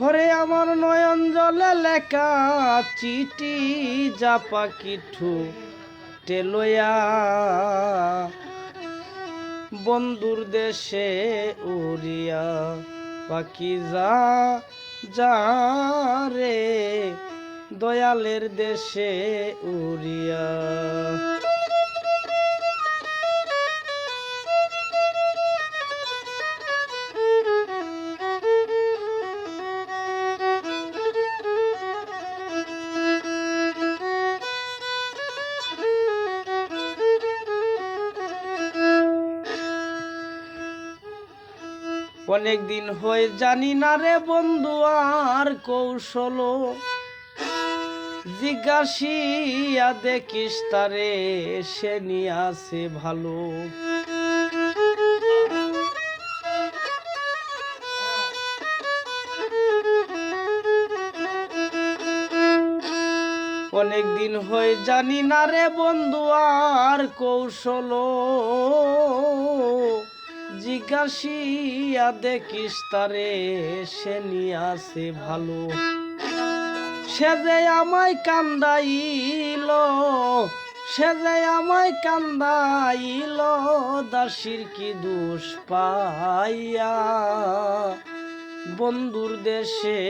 হরে আমার নয়ন জলে লেখা চিঠি জাপা পাখি ঠু টেলয়া বন্ধুর দেশে উড়িয়া পাখি যা যা রে, দয়ালের দেশে উড়িয়া। অনেক দিন হয়ে জানি না রে বন্ধু, আর কৌশল। জিজ্ঞাসিয়া দেখিস তারে, সে নিয়ে আসে ভালো। অনেক দিন হয়ে জানি না রে বন্ধু, আর কৌশল। জিজ্ঞাসিয়া দেখিস তারে, সে নিয়ে আসে ভালো। সে যে আমায় কান্দাইল, সে যে আমায় কান্দাইল, দাসির কি দোষ পাইয়া? বন্ধুর দেশে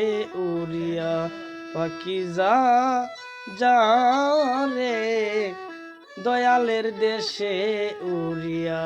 উড়িয়া পাখি যা যা রে, দয়ালের দেশে উড়িয়া।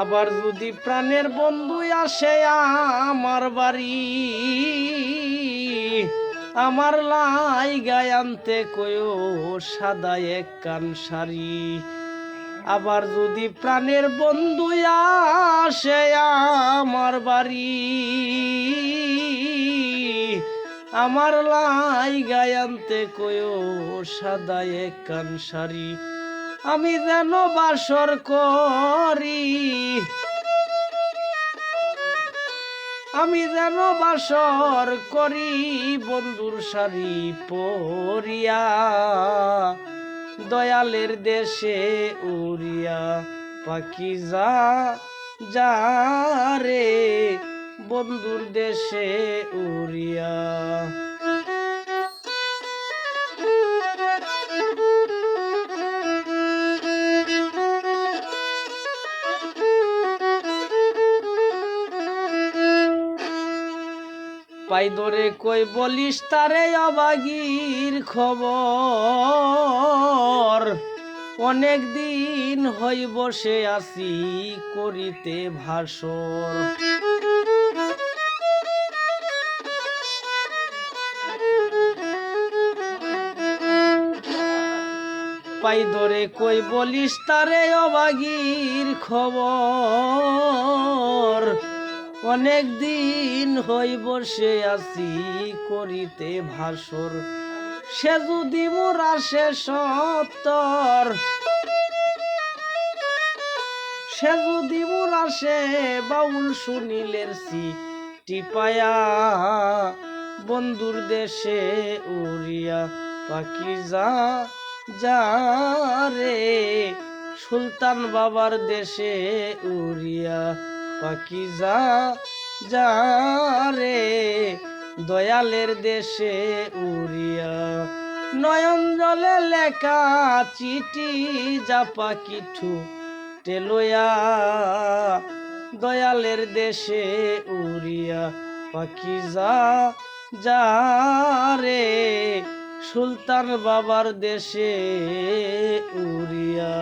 আবার যদি প্রাণের বন্ধু আসে আমার বাড়ি, আমার লাই গায় আনতে কয়ো সাদা এক কান শাড়ি। আবার যদি প্রাণের বন্ধু আসে আমার বাড়ি, আমার লাই গায় আনতে কয়ো সাদা এক কান শাড়ি। আমি যেন বাসর করি আমি যেন বাসর করি, বন্ধুর শাড়ি পরিয়া, দয়ালের দেশে উড়িয়া পাখি যা যা রে, বন্ধুর দেশে উড়িয়া। পাই ধরে কই বলিস তারে অবাগির খবর? অনেক দিন হই বসে আসি করিতে ভাসর। পাই ধরে কই বলিস তারে অবাগির খবর? অনেক দিন হই বসে আছি করিতে ভাসর। সে যদি মোর আসে সত্তর, সে যদি মোর আসে বাউল সুনীলের সি টিপায়া বন্ধুর দেশে উড়িয়া পাখি যা যা রে, সুলতান বাবার দেশে উড়িয়া পাখি যা রে, দয়ালের দেশে উড়িয়া। নয়ন জলে লেখা চিঠি যা পাখি ঠু টেলোয়া দয়ালের দেশে উড়িয়া পাখি যা যা রে, সুলতান বাবার দেশে উড়িয়া।